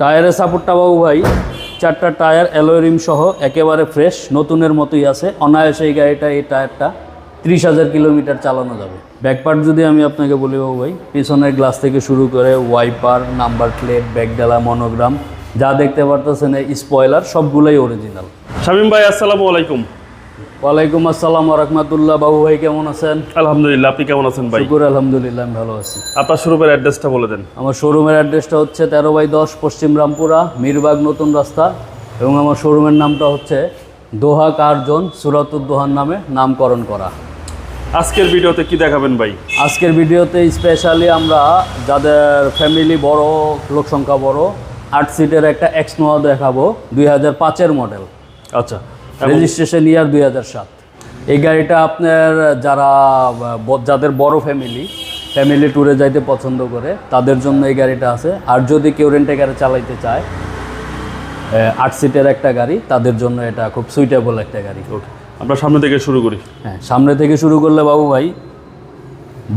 টায়ারের সাপোর্টটা বাবু ভাই। চারটা টায়ার অ্যালোরিম সহ একেবারে ফ্রেশ নতুনের মতোই আছে। অনায়াসে এই গাড়িটা এই টায়ারটা ত্রিশ হাজার কিলোমিটার চালানো যাবে। ব্যাকপার্ট যদি আমি আপনাকে বলি বাবু ভাই, পিছনের গ্লাস থেকে শুরু করে ওয়াইপার নাম্বার প্লেট ব্যাকডালা মনোগ্রাম যা দেখতে পারতেছেন স্পয়লার সবগুলোই অরিজিনাল শামিম ভাই, আসসালামু আলাইকুম। ওয়ালাইকুম আসসালাম রহমতুল্লাহ। বাবু ভাই কেমন আছেন? আলহামদুলিল্লাহ আপনি কেমন আছেন ভাই? শুকুর আলহামদুলিল্লাহ আমি ভালো আছি। আপনার শোরুমের অ্যাড্রেসটা বলে দেন। আমার শোরুমের অ্যাড্রেসটা হচ্ছে তেরো বাই দশ পশ্চিম রামপুরা মিরবাগ নতুন রাস্তা এবং আমার শোরুমের নামটা হচ্ছে দোহা কারজন সুরাতুদ্দোহার নামে নামকরণ করা। আজকের ভিডিওতে কি দেখাবেন ভাই? আজকের ভিডিওতে স্পেশালি আমরা যাদের ফ্যামিলি বড় লোক সংখ্যা বড় আট সিটের একটা এক্স নোয়া দেখাবো দুই হাজার পাঁচের মডেল আচ্ছা রেজিস্ট্রেশন ইয়ার দুই হাজার সাত। এই গাড়িটা আপনার যারা যাদের বড় ফ্যামিলি ফ্যামিলি ট্যুরে যাইতে পছন্দ করে তাদের জন্য এই গাড়িটা আছে। আর যদি কেউ রেন্টে গাড়ি চালাইতে চায় আট সিটের একটা গাড়ি তাদের জন্য এটা খুব সুইটেবল একটা গাড়ি। ওকে আমরা সামনে থেকে শুরু করি। হ্যাঁ সামনে থেকে শুরু করলে বাবু ভাই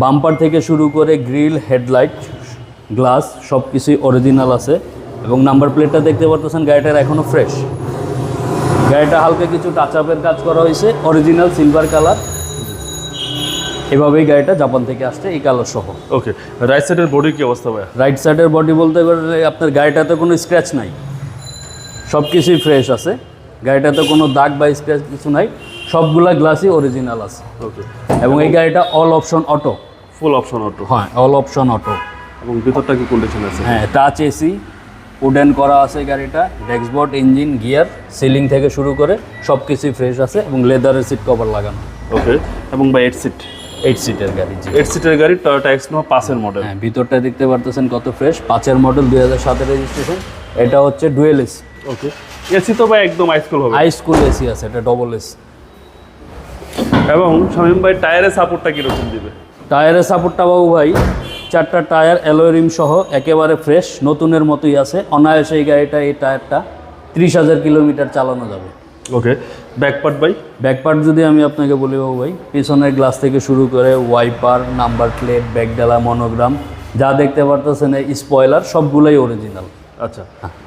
বাম্পার থেকে শুরু করে গ্রিল হেডলাইট গ্লাস সব কিছুই অরিজিনাল আছে। এবং নাম্বার প্লেটটা দেখতে পারতেছেন গাড়িটার এখনও ফ্রেশ গাড়িটা হালকা কিছু টাচ আপের কাজ করা হয়েছে অরিজিনাল সিলভার কালার এভাবেই গাড়িটা জাপান থেকে আসছে এই কালার সহ। ওকে রাইট সাইডের বডি কি অবস্থা ভাই রাইট সাইডের বডি বলতে গেলে আপনার গাড়িটাতে কোনো স্ক্র্যাচ নাই। সব কিছুই ফ্রেশ আছে। গাড়িটাতে কোনো দাগ বা স্ক্র্যাচ কিছু নাই। সবগুলা গ্লাসই অরিজিনাল আছে। ওকে এবং এই গাড়িটা all option auto full option auto হ্যাঁ অল অপশন অটো এবং ভিতরটা কি কন্ডিশন আছে? হ্যাঁ টাচ এসি উডেন করা আছে গাড়িটা ডেস্কবোর্ড ইঞ্জিন গিয়ার সিলিং থেকে শুরু করে সব কিছুই ফ্রেশ আছে এবং লেদারের সিট কভার লাগানো। ওকে এবং ভাই এইট সিট এইট সিটের গাড়ি জি। এইট সিটের গাড়ি টয়োটা এক্স নোয়া পাঁচের মডেল হ্যাঁ ভিতরটা দেখতে পারতেছেন কত ফ্রেশ পাঁচের মডেল দুই হাজার সাতের রেজিস্ট্রেশন এটা হচ্ছে ডুয়েল এসি ওকে এসি তো ভাই একদম হাইস্কুল হবে। হাই স্কুল এসি আছে এটা ডবল এসি এবং শামিম ভাই টায়ারের সাপোর্টটা কীরকম দিবে? টায়ারের সাপোর্টটা বাবু ভাই চারটা টায়ার অ্যালোরিম সহ একেবারে ফ্রেশ নতুনের মতোই আছে। অনায়াসে এই গাড়িটা এই টায়ারটা ত্রিশ হাজার কিলোমিটার চালানো যাবে। ওকে ব্যাকপার্ট ভাই? ব্যাকপার্ট যদি আমি আপনাকে বলি বাবু ভাই পিছনের গ্লাস থেকে শুরু করে ওয়াইপার নাম্বার প্লেট ব্যাকডালা মনোগ্রাম যা দেখতে পারতেছেন এই স্পয়লার সবগুলোই অরিজিনাল আচ্ছা।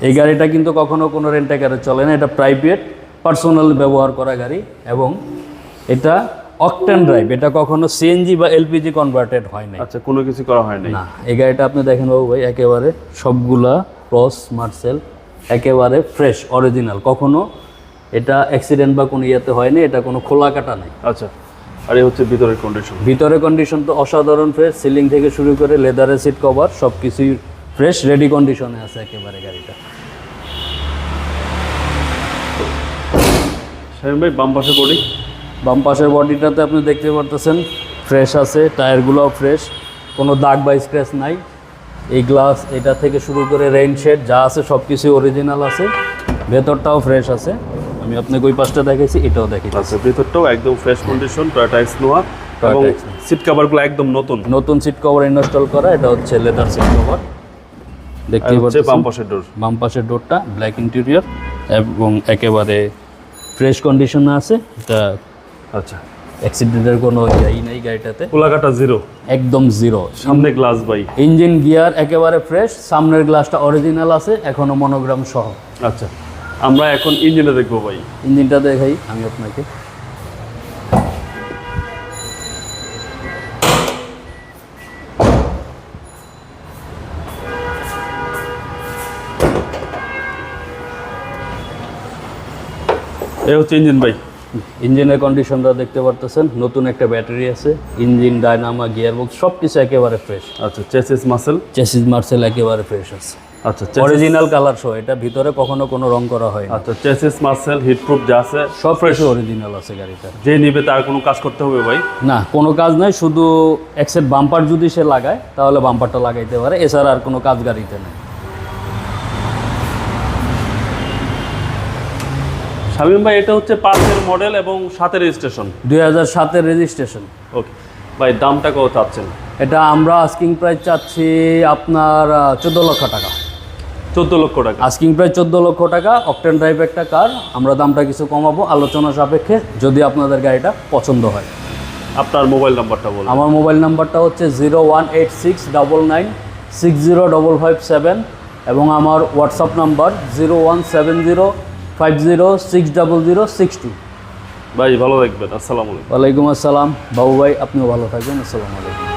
এই গাড়িটা কিন্তু কখনো কোনো রেন্টাকারে চলে না এটা প্রাইভেট পার্সোনাল ব্যবহার করা গাড়ি এবং এটা অকটেন ড্রাইভ এটা কখনো সিএনজি বা এলপিজি কনভার্টেড হয় না আচ্ছা কোনো কিছু করা হয় না এই গাড়িটা আপনি দেখেন বাবু ভাই একেবারে সবগুলা ক্রস মার্সেল একেবারে ফ্রেশ অরিজিনাল কখনো এটা অ্যাক্সিডেন্ট বা কোনো ইয়েতে হয়নি এটা কোনো খোলা কাটা নেই। আচ্ছা আর এই হচ্ছে ভিতরের কন্ডিশন ভিতরে কন্ডিশন তো অসাধারণ ফ্রেশ সিলিং থেকে শুরু করে লেদারের সিট কভার সব কিছুই ফ্রেশ রেডি কন্ডিশনে আছে একেবারে গাড়িটা। শামিম ভাই বাম পাশে বডি বাম পাশের বডিটাতে আপনি দেখতে পারতেছেন ফ্রেশ আছে টায়ারগুলোও ফ্রেশ কোনো দাগ বা স্ক্র্যাচ নাই। এই গ্লাস এটা থেকে শুরু করে রেইন শেড যা আছে সব কিছু অরিজিনাল আছে ভেতরটাও ফ্রেশ আছে। আমি আপনাকে ওই পাশটা দেখেছি এটাও দেখি আচ্ছা ভিতরটাও একদম fresh condition Toyota X Noah এবং সিট কভারগুলো একদম নতুন। নতুন সিট কভার ইনস্টল করা এটা হচ্ছে লেদার সিট কভার দেখতেই হচ্ছে বাম পাশের ডোর বাম পাশের ডোরটা ব্ল্যাক ইন্টেরিয়র এবং একেবারে ফ্রেশ কন্ডিশনে আছে। এটা আচ্ছা। অ্যাক্সিডেন্টের কোনো ইয়েই নেই গাড়িটাতে। কোলাকাটা জিরো একদম জিরো সামনে গ্লাস ভাই। ইঞ্জিন গিয়ার একেবারে ফ্রেশ সামনের গ্লাসটা অরিজিনাল আছে এখনও মনোগ্রাম সহ। আচ্ছা। আমরা এখন ইঞ্জিনে দেখব ভাই। ইঞ্জিনটা দেখাই আমি আপনাকে। এই হচ্ছে ইঞ্জিন ভাই। ইঞ্জিনের কন্ডিশনটা দেখতে পারতেছেন নতুন একটা ব্যাটারি আছে ইঞ্জিন ডায়নামা গিয়ার বক্স সব কিছু একেবারে ফ্রেশ আচ্ছা চেসিস মাসেল চেসিস মার্সেল একেবারে ফ্রেশ আছে। আচ্ছা অরিজিনাল কালার সহ এটা ভিতরে কখনো কোনো রং করা হয় আচ্ছা চেসিস মাসেল হিটপ্রুফ যা আছে সব ফ্রেশ অরিজিনাল আছে গাড়িটা। যে নিবে তার কোনো কাজ করতে হবে ভাই? না কোনো কাজ নাই শুধু এক্সেট বাম্পার যদি সে লাগায় তাহলে বাম্পারটা লাগাইতে পারে এছাড়া আর কোনো কাজ গাড়িতে নেই। শামিম ভাই এটা হচ্ছে পাঁচের মডেল এবং সাতের রেজিস্ট্রেশন দুই হাজার সাতের রেজিস্ট্রেশন ওকে ভাই দামটা কত চাচ্ছেন? এটা আমরা আস্কিং প্রাইস চাচ্ছি আপনার চোদ্দ লক্ষ টাকা। চোদ্দ লক্ষ টাকা। আস্কিং প্রাইস চোদ্দ লক্ষ টাকা অকটেন ড্রাইভ একটা কার আমরা দামটা কিছু কমাবো আলোচনা সাপেক্ষে যদি আপনাদের গাড়িটা পছন্দ হয়। আপনার মোবাইল নাম্বারটা বলুন। আমার মোবাইল নাম্বারটা হচ্ছে zero one eight six double nine six zero double five seven এবং আমার WhatsApp number zero one seven zero five zero six double zero six two ভাই ভালো থাকবেন। আসসালামু আলাইকুম। ওয়ালাইকুম আসসালাম। বাবু ভাই আপনিও ভালো থাকবেন। আসসালামু আলাইকুম।